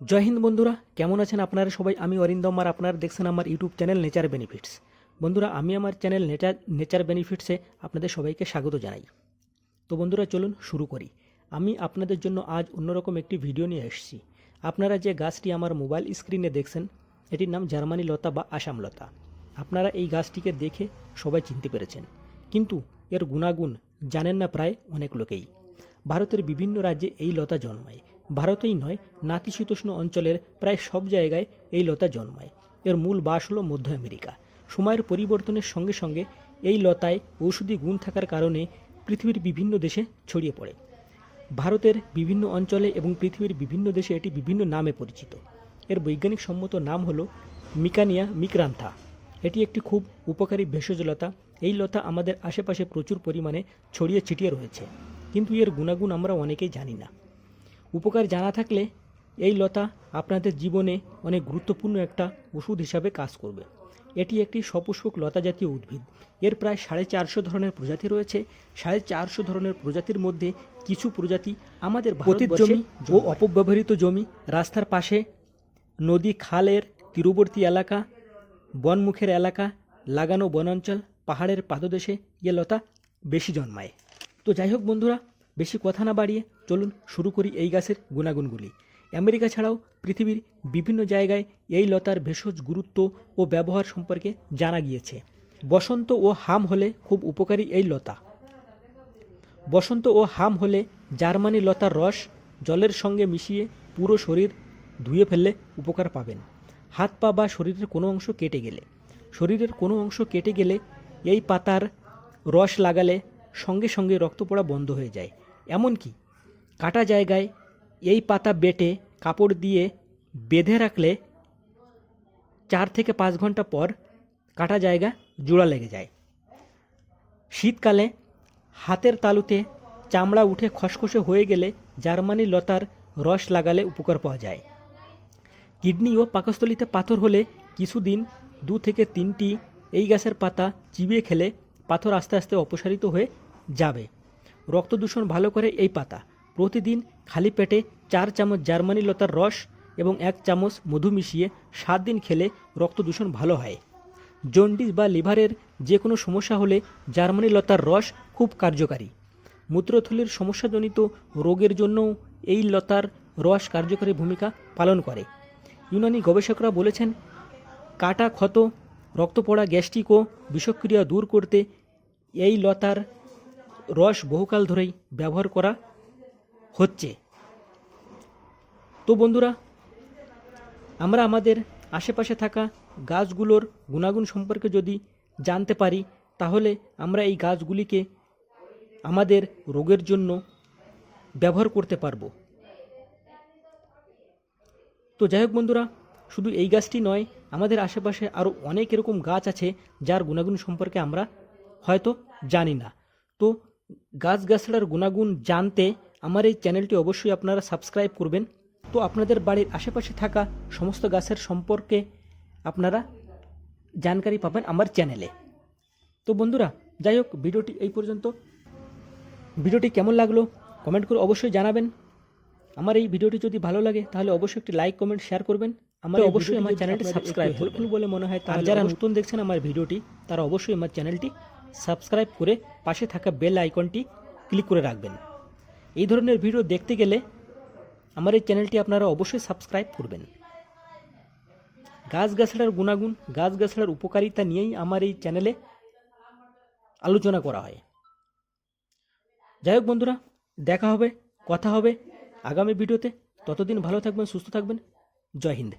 জয় হিন্দ বন্ধুরা, কেমন আছেন আপনারা সবাই? আমি অরিন্দম আর আপনারা দেখছেন আমার ইউটিউব চ্যানেল নেচার বেনিফিটস বন্ধুরা, আমি আমার চ্যানেল নেচার নেচার বেনিফিটসে আপনাদের সবাইকে স্বাগত জানাই। তো বন্ধুরা, চলুন শুরু করি। আমি আপনাদের জন্য আজ অন্যরকম একটি ভিডিও নিয়ে এসেছি। আপনারা যে গাছটি আমার মোবাইল স্ক্রিনে দেখছেন, এটির নাম জার্মানি লতা বা আসাম লতা। আপনারা এই গাছটিকে দেখে সবাই চিনতে পেরেছেন। কিন্তু এর গুণাগুণ জানেন না প্রায় অনেক লোকেই। ভারতের বিভিন্ন রাজ্যে এই লতা জন্মায়। ভারতেই নয়, নাতিশীতোষ্ণ অঞ্চলের প্রায় সব জায়গায় এই লতা জন্মায়। এর মূল বাস হলো মধ্য আমেরিকা। সময়ের পরিবর্তনের সঙ্গে সঙ্গে এই লতায় ঔষধি গুণ থাকার কারণে পৃথিবীর বিভিন্ন দেশে ছড়িয়ে পড়ে। ভারতের বিভিন্ন অঞ্চলে এবং পৃথিবীর বিভিন্ন দেশে এটি বিভিন্ন নামে পরিচিত। এর বৈজ্ঞানিক সম্মত নাম হলো মিকানিয়া মিক্রান্থা। এটি একটি খুব উপকারী ভেষজ লতা। এই লতা আমাদের আশেপাশে প্রচুর পরিমাণে ছড়িয়ে ছিটিয়ে রয়েছে। কিন্তু এর গুণাগুণ আমরা অনেকেই জানি না। উপকার জানা থাকলে এই লতা আপনাদের জীবনে অনেক গুরুত্বপূর্ণ একটা ওষুধ হিসাবে কাজ করবে। এটি একটি সপুষ্পক লতা জাতীয় উদ্ভিদ। এর প্রায় সাড়ে চারশো ধরনের প্রজাতি রয়েছে। সাড়ে চারশো ধরনের প্রজাতির মধ্যে কিছু প্রজাতি আমাদের পতিত জমি ও অপব্যবহৃত জমি রাস্তার পাশে নদী খালের তীরবর্তী এলাকা বনমুখের এলাকা লাগানো বনাঞ্চল পাহাড়ের পাদদেশে এ লতা বেশি জন্মায়। তো যাই হোক বন্ধুরা বেশি কথা না বাড়িয়ে চলুন শুরু করি এই গাছের গুণাগুণগুলি। আমেরিকা ছাড়াও পৃথিবীর বিভিন্ন জায়গায় এই লতার ভেষজ গুরুত্ব ও ব্যবহার সম্পর্কে জানা গিয়েছে। বসন্ত ও হাম হলে খুব উপকারী এই লতা। বসন্ত ও হাম হলে জার্মানি লতার রস জলের সঙ্গে মিশিয়ে পুরো শরীর ধুয়ে ফেললে উপকার পাবেন। হাত পা বা শরীরের কোনো অংশ কেটে গেলে। শরীরের কোনো অংশ কেটে গেলে এই পাতার রস লাগালে সঙ্গে সঙ্গে রক্ত পড়া বন্ধ হয়ে যায়। এমনকি কাটা জায়গায় এই পাতা বেটে কাপড় দিয়ে বেঁধে রাখলে চার থেকে পাঁচ ঘণ্টা পর কাটা জায়গা জোড়া লেগে যায়। শীতকালে হাতের তালুতে চামড়া উঠে খসখসে হয়ে গেলে জার্মানি লতার রস লাগালে উপকার পাওয়া যায়। কিডনি ও পাকস্থলিতে পাথর হলে কিছুদিন দু থেকে তিনটি এই গাছের পাতা চিবিয়ে খেলে পাথর আস্তে আস্তে অপসারিত হয়ে যাবে। রক্ত দূষণ ভালো করে এই পাতা। প্রতিদিন খালি পেটে চার চামচ জার্মানি লতার রস এবং এক চামচ মধু মিশিয়ে সাত দিন খেলে রক্ত দূষণ ভালো হয়। জন্ডিস বা লিভারের যে কোনো সমস্যা হলে জার্মানি লতার রস খুব কার্যকারী। মূত্রথলির সমস্যাজনিত রোগের জন্যও এই লতার রস কার্যকরী ভূমিকা পালন করে। ইউনানি গবেষকরা বলেছেন, কাটা ক্ষত রক্ত পড়া গ্যাস্ট্রিক ও বিষক্রিয়া দূর করতে এই লতার রস বহুকাল ধরেই ব্যবহার করা হচ্ছে। তো বন্ধুরা, আমরা আমাদের আশেপাশে থাকা গাছগুলোর গুণাগুণ সম্পর্কে যদি জানতে পারি, তাহলে আমরা এই গাছগুলিকে আমাদের রোগের জন্য ব্যবহার করতে পারব। তো যাই হোক বন্ধুরা, শুধু এই গাছটি নয়, আমাদের আশেপাশে আরও অনেক এরকম গাছ আছে, যার গুণাগুণ সম্পর্কে আমরা হয়তো জানি না। তো গাছগাছড়ার গুণাগুণ জানতে আমার এই চ্যানেলটি অবশ্যই আপনারা সাবস্ক্রাইব করবেন। তো আপনাদের বাড়ির আশেপাশে থাকা সমস্ত গাছের সম্পর্কে আপনারা জানকারি পাবেন আমার চ্যানেলে। তো বন্ধুরা যাই হোক ভিডিওটি এই পর্যন্ত। ভিডিওটি কেমন লাগল কমেন্ট করে অবশ্যই জানাবেন। আমার এই ভিডিওটি যদি ভালো লাগে তাহলে অবশ্যই একটি লাইক কমেন্ট শেয়ার করবেন। আমার অবশ্যই আমার চ্যানেলটি সাবস্ক্রাইব করবেন। বলে মনে হয় তার যারা নতুন দেখছেন আমার ভিডিওটি তারা অবশ্যই আমার চ্যানেলটি সাবস্ক্রাইব করে পাশে থাকা বেল আইকনটি ক্লিক করে রাখবেন। এই ধরনের ভিডিও দেখতে গেলে আমার এই চ্যানেলটি আপনারা অবশ্যই সাবস্ক্রাইব করবেন। গাছগাছড়ার গুণাগুণ গাছগাছড়ার উপকারিতা নিয়েই আমার এই চ্যানেলে আলোচনা করা হয়। যাই হোক বন্ধুরা, দেখা হবে, কথা হবে আগামী ভিডিওতে। ততদিন ভালো থাকবেন, সুস্থ থাকবেন। জয় হিন্দ।